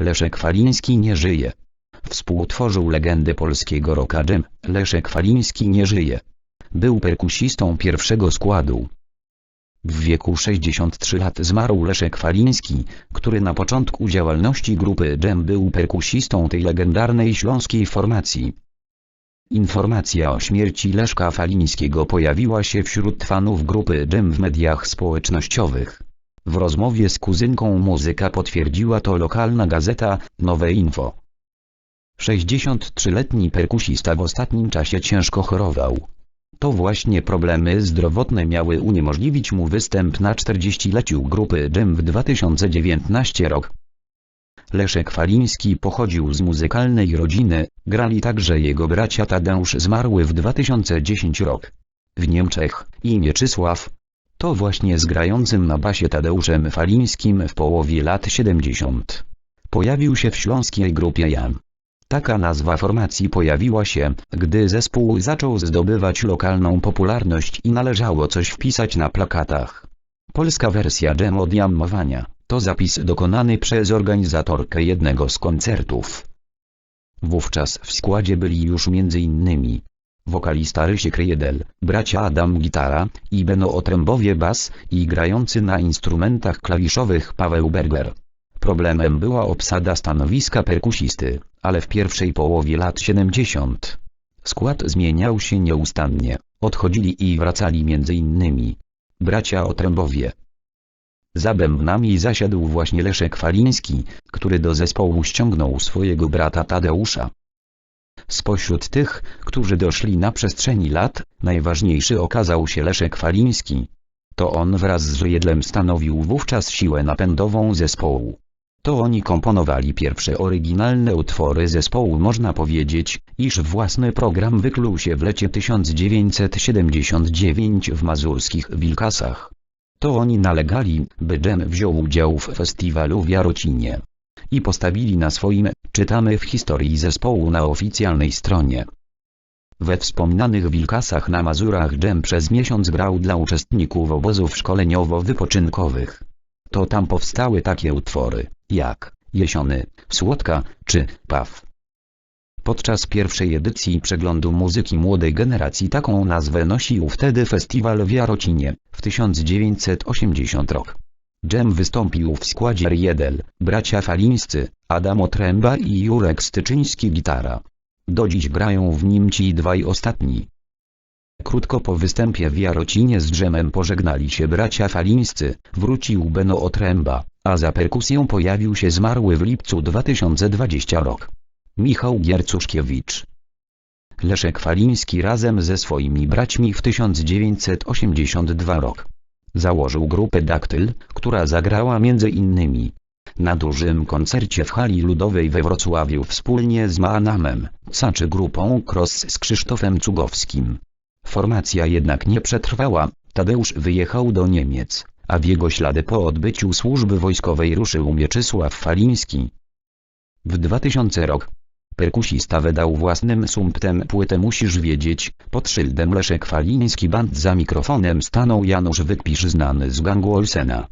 Leszek Faliński nie żyje. Współtworzył legendę polskiego rocka dżem, Leszek Faliński nie żyje. Był perkusistą pierwszego składu. W wieku 63 lat zmarł Leszek Faliński, który na początku działalności grupy Dżem był perkusistą tej legendarnej śląskiej formacji. Informacja o śmierci Leszka Falińskiego pojawiła się wśród fanów grupy Dżem w mediach społecznościowych. W rozmowie z kuzynką muzyka potwierdziła to lokalna gazeta Nowe Info. 63-letni perkusista w ostatnim czasie ciężko chorował. To właśnie problemy zdrowotne miały uniemożliwić mu występ na 40-leciu grupy Dżem w 2019 rok. Leszek Faliński pochodził z muzykalnej rodziny, grali także jego bracia Tadeusz zmarły w 2010 rok. W Niemczech i Mieczysław, to właśnie z grającym na basie Tadeuszem Falińskim w połowie lat 70. Pojawił się w śląskiej grupie Jan. Taka nazwa formacji pojawiła się, gdy zespół zaczął zdobywać lokalną popularność i należało coś wpisać na plakatach. Polska wersja Jam od jamowania, to zapis dokonany przez organizatorkę jednego z koncertów. Wówczas w składzie byli już m.in. wokalista Rysiek Ryjedel, bracia Adam gitara i Beno Otrębowie bas i grający na instrumentach klawiszowych Paweł Berger. Problemem była obsada stanowiska perkusisty, ale w pierwszej połowie lat 70. Skład zmieniał się nieustannie, odchodzili i wracali innymi bracia Otrębowie. Za bębnami zasiadł właśnie Leszek Faliński, który do zespołu ściągnął swojego brata Tadeusza. Spośród tych, którzy doszli na przestrzeni lat, najważniejszy okazał się Leszek Faliński. To on wraz z Ryjedlem stanowił wówczas siłę napędową zespołu. To oni komponowali pierwsze oryginalne utwory zespołu można powiedzieć, iż własny program wykluł się w lecie 1979 w mazurskich Wilkasach. To oni nalegali, by Dżem wziął udział w festiwalu w Jarocinie. I postawili na swoim, czytamy w historii zespołu na oficjalnej stronie. We wspomnianych Wilkasach na Mazurach Dżem przez miesiąc grał dla uczestników obozów szkoleniowo-wypoczynkowych. To tam powstały takie utwory, jak Jesiony, Słodka, czy Paw. Podczas pierwszej edycji przeglądu muzyki młodej generacji taką nazwę nosił wtedy festiwal w Jarocinie, w 1980 rok. Dżem wystąpił w składzie Riedel, bracia Falińscy, Adam Otręba i Jurek Styczyński gitara. Do dziś grają w nim ci dwaj ostatni. Krótko po występie w Jarocinie z Dżemem pożegnali się bracia Falińscy, wrócił Beno Otręba, a za perkusją pojawił się zmarły w lipcu 2020 rok. Michał Giercuszkiewicz. Leszek Faliński razem ze swoimi braćmi w 1982 rok. Założył grupę Daktyl, która zagrała między innymi na dużym koncercie w hali ludowej we Wrocławiu wspólnie z Maanamem, Caczy grupą Cross z Krzysztofem Cugowskim. Formacja jednak nie przetrwała, Tadeusz wyjechał do Niemiec, a w jego ślady po odbyciu służby wojskowej ruszył Mieczysław Faliński. W 2000 rok perkusista wydał własnym sumptem płytę Musisz wiedzieć, pod szyldem Leszek Faliński band za mikrofonem stanął Janusz Wykpisz znany z gangu Olsena.